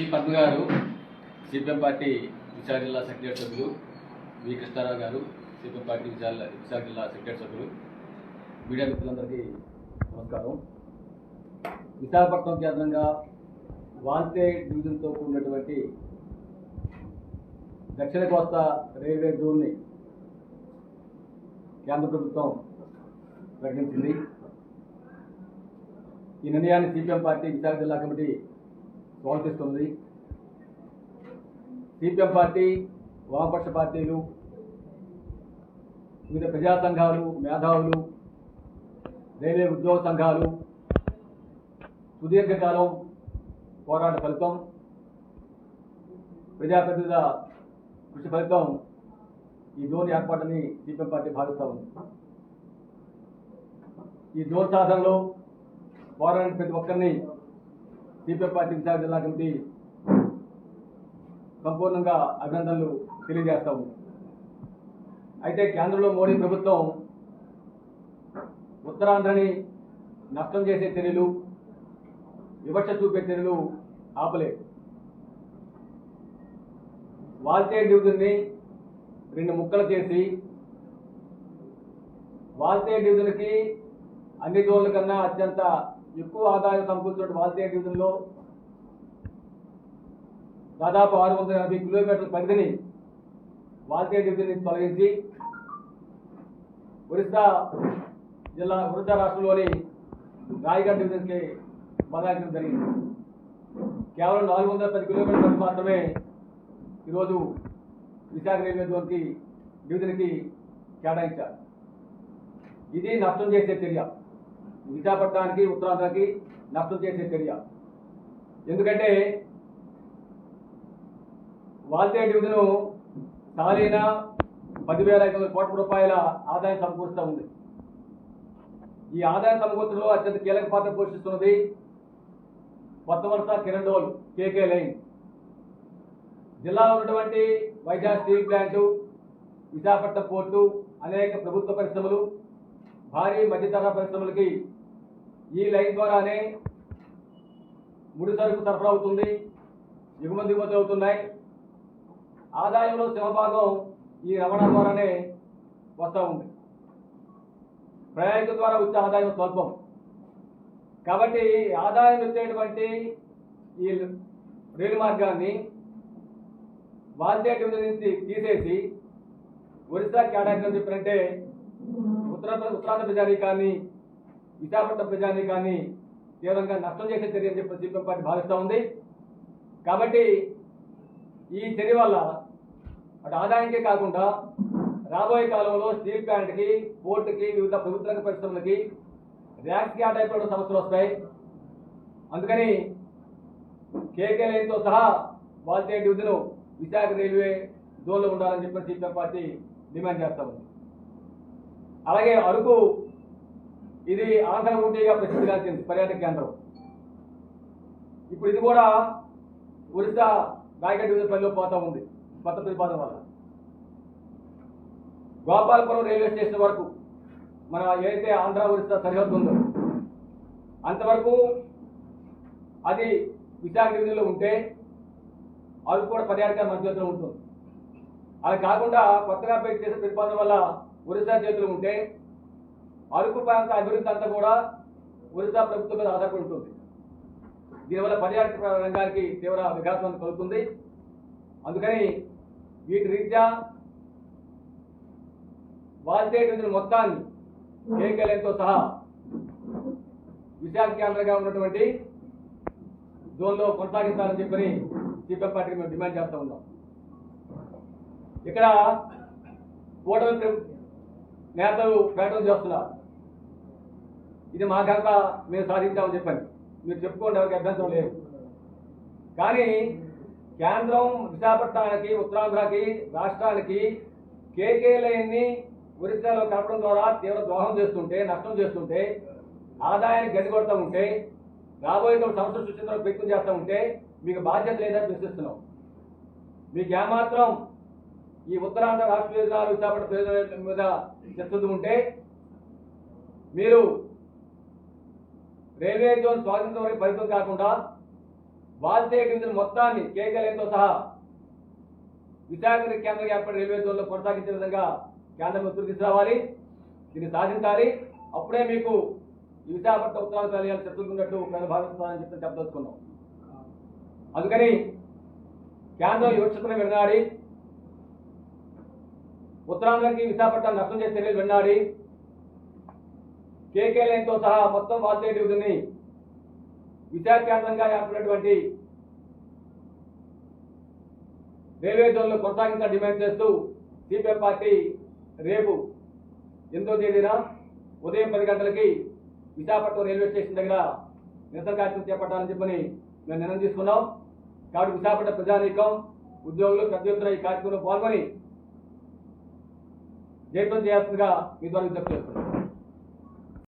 శ్రీ పద్మ గారు CPM party Visakha జిల్లా secretary సభ్యులు వి కృష్ణారావు గారు సిపిఎం పార్టీ విశాఖ విశాఖ జిల్లా సెక్రటరీ సభ్యులు మీడియా మిత్రులందరికీ నమస్కారం. విశాఖపట్నం కేంద్రంగా వాంతే డివిజన్తో కూడినటువంటి దక్షిణ కోస్తా రైల్వే జోన్ని కేంద్ర ప్రభుత్వం ప్రకటించింది. ఈ నిర్ణయాన్ని సిపిఎం పార్టీ విశాఖ జిల్లా కమిటీ స్వాగతిస్తుంది సిపిఎం పార్టీ వామపక్ష పార్టీలు వివిధ ప్రజా సంఘాలు మేధావులు రైల్వే ఉద్యోగ సంఘాలు సుదీర్ఘకాలం పోరాట ఫలితం ప్రజాప్రతినిధుల కృషి ఫలితం ఈ జోన్ ఏర్పాటుని సిపిఎం పార్టీ భావిస్తూ ఉంది. ఈ జోన్ సాధనలో పోరాడిన ప్రతి ఒక్కరిని సిపిఐ పార్టీ విశాఖ జిల్లా కమిటీ సంపూర్ణంగా అభినందనలు తెలియజేస్తాము. అయితే కేంద్రంలో మోడీ ప్రభుత్వం ఉత్తరాంధ్రని నష్టం చేసే చర్యలు వివక్ష చూపే చర్యలు ఆపలేదు. వాల్తే డివిజన్ని రెండు ముక్కలు చేసి వాల్తే డివిజన్కి అన్ని జోన్ల కన్నా అత్యంత ఎక్కువ ఆదాయం సమకూర్చున్న భారతీయ డివిజన్లో దాదాపు ఆరు వందల యాభై కిలోమీటర్ల పరిధిని భారతీయ డివిజన్ నుంచి తొలగించి ఒరిస్సా జిల్లా ఒరిస్సా రాష్ట్రంలోని రాయగఢ్ డివిజన్కి బదలాయించడం జరిగింది. కేవలం నాలుగు వందల పది కిలోమీటర్ల మాత్రమే ఈరోజు విశాఖ రైల్వే జోన్కి డివిజన్కి కేటాయించారు. ఇది నష్టం చేసే చర్య. విశాఖపట్నానికి ఉత్తరాంధ్రకి నష్టం చేసే చర్య. ఎందుకంటే వాల్తే డివిజను సాలీన పదివేల ఐదు వందల కోట్ల రూపాయల ఆదాయం సమకూరుస్తూ ఉంది. ఈ ఆదాయం సమకూర్చడంలో అత్యంత కీలక పాత్ర పోషిస్తున్నది కొత్త వరుస కిరణోల్ కేకే లైన్. జిల్లాలో ఉన్నటువంటి Vizag steel plant Visakhapatnam port అనేక ప్రభుత్వ పరిశ్రమలు భారీ మధ్యతరహా పరిశ్రమలకి ఈ లైన్ ద్వారానే ముడి సరుకు సరఫరా అవుతుంది ఎగుమతి దిగుమతి అవుతున్నాయి. ఆదాయంలో శివభాగం ఈ రవాణా ద్వారానే వస్తూ ఉంది. ప్రయాణికుల ద్వారా వచ్చే ఆదాయం స్వల్పం. కాబట్టి ఆదాయం వచ్చేటువంటి ఈ రైలు మార్గాన్ని వాల్తేటి నుంచి తీసేసి ఒరిస్సా కేటాయించని చెప్పినంటే ఉత్తర ఉత్తరాంధ్ర కానీ విశాఖపట్నం ప్రజానీకాన్ని తీవ్రంగా నష్టం చేసే చర్య అని చెప్పి సిపిఎం పార్టీ భావిస్తూ ఉంది. కాబట్టి ఈ చర్య వల్ల అటు ఆదాయానికే కాకుండా రాబోయే కాలంలో స్టీల్ ప్లాంట్కి పోర్టుకి వివిధ ప్రభుత్వ రంగ పరిశ్రమలకి ఆ టైపులో సమస్యలు వస్తాయి. అందుకని కేకే లైన్తో సహా వాల్తే డివిజన్ విశాఖ రైల్వే జోన్లో ఉండాలని చెప్పి సిపిఎం పార్టీ డిమాండ్ చేస్తా ఉంది. అలాగే అరకు ఇది ఆంధ్ర ఊటీగా ప్రసిద్ధిగాంచింది పర్యాటక కేంద్రం. ఇప్పుడు ఇది కూడా ఒరిస్సా రాయగఢ్ డివిజన్ పోతా ఉంది కొత్త ప్రతిపాదన వల్ల. గోపాలపురం రైల్వే స్టేషన్ వరకు మన ఏదైతే ఆంధ్ర ఒరిస్సా సరిహద్దు ఉందో అంతవరకు అది విశాఖ డివిజన్లో ఉంటే అరకు కూడా పర్యాటక మన ఉంటుంది. అలా కాకుండా కొత్తగా పెట్టి చేసే ప్రతిపాదన వల్ల ఒరిస్సా చేతులు ఉంటే అరకు ప్రాంత అభివృద్ధి అంతా కూడా ఒరిస్సా ప్రభుత్వం మీద ఆధారపడి ఉంటుంది. దీనివల్ల పర్యాటక రంగానికి తీవ్ర వికాసం కలుగుతుంది. అందుకని వీటి రీత్యా వాల్తే మొత్తాన్ని కేకేలతో సహా విశాఖ కేంద్రంగా ఉన్నటువంటి జోన్లో కొనసాగించాలని చెప్పని సిపిఎం పార్టీకి మేము డిమాండ్ చేస్తూ ఉన్నాం. ఇక్కడ ఓటమి నేతలు ప్రకటన చేస్తున్నారు ఇది మా ఘనత మేము సాధించామని చెప్పండి. మీరు చెప్పుకోండి ఎవరికి అభ్యంతరం లేదు. కానీ కేంద్రం విశాఖపట్నానికి ఉత్తరాంధ్రకి రాష్ట్రానికి కేకే లైన్ని ఒరిస్సాలో కలపడం ద్వారా తీవ్ర ద్రోహం చేస్తుంటే నష్టం చేస్తుంటే ఆదాయాన్ని గడిగొడతా ఉంటే రాబోయే రోజుల్లో సంస్థ సృష్టించడం ప్రయత్నం చేస్తూ ఉంటే మీకు బాధ్యత లేదని ప్రశ్నిస్తున్నాం. మీకు ఏమాత్రం ఈ ఉత్తరాంధ్ర రాష్ట్ర ప్రయోజనాలు విశాఖపట్నం ప్రయోజనాల మీద చర్చలు ఉంటే మీరు రైల్వే జోన్ స్వాతంత్రం వరకు పరిమితం కాకుండా వాల్తేరు డివిజన్ మొత్తాన్ని కేకలతో సహా విశాఖ కేంద్ర ఏర్పడి రైల్వే జోన్లో కొనసాగించే విధంగా కేంద్రం ఒత్తిడి తీసుకురావాలి. దీన్ని సాధించాలి. అప్పుడే మీకు ఈ విశాఖపట్నం ఉత్తరాలు ప్రయాణాలు చెప్తున్నట్టు నేను భావిస్తున్నానని చెప్పి చెప్పదలుచుకున్నాం. అందుకని కేంద్రం యువక్షతను విడనాడి ఉత్తరాంధ్రకి విశాఖపట్నం నష్టం చేసే చర్యలు విన్నాడి కేకే లైన్తో సహా మొత్తం వాల్తేరు విశాఖ కేంద్రంగా ఏర్పడినటువంటి రైల్వే జోన్లు కొనసాగించాలని డిమాండ్ చేస్తూ సిపిఎం పార్టీ రేపు ఎనిమిదో తేదీన ఉదయం పది గంటలకి విశాఖపట్నం రైల్వే స్టేషన్ దగ్గర నిరసన కార్యక్రమం చేపట్టాలని చెప్పని మేము నిర్ణయం తీసుకున్నాం. కాబట్టి విశాఖపట్నం ప్రజానీకం ఉద్యోగులు పెద్ద ఎత్తున ఈ కార్యక్రమంలో పాల్గొని జయప్రదం చేస్తుందిగా మీ ద్వారా విజ్ఞప్తి చేస్తున్నాం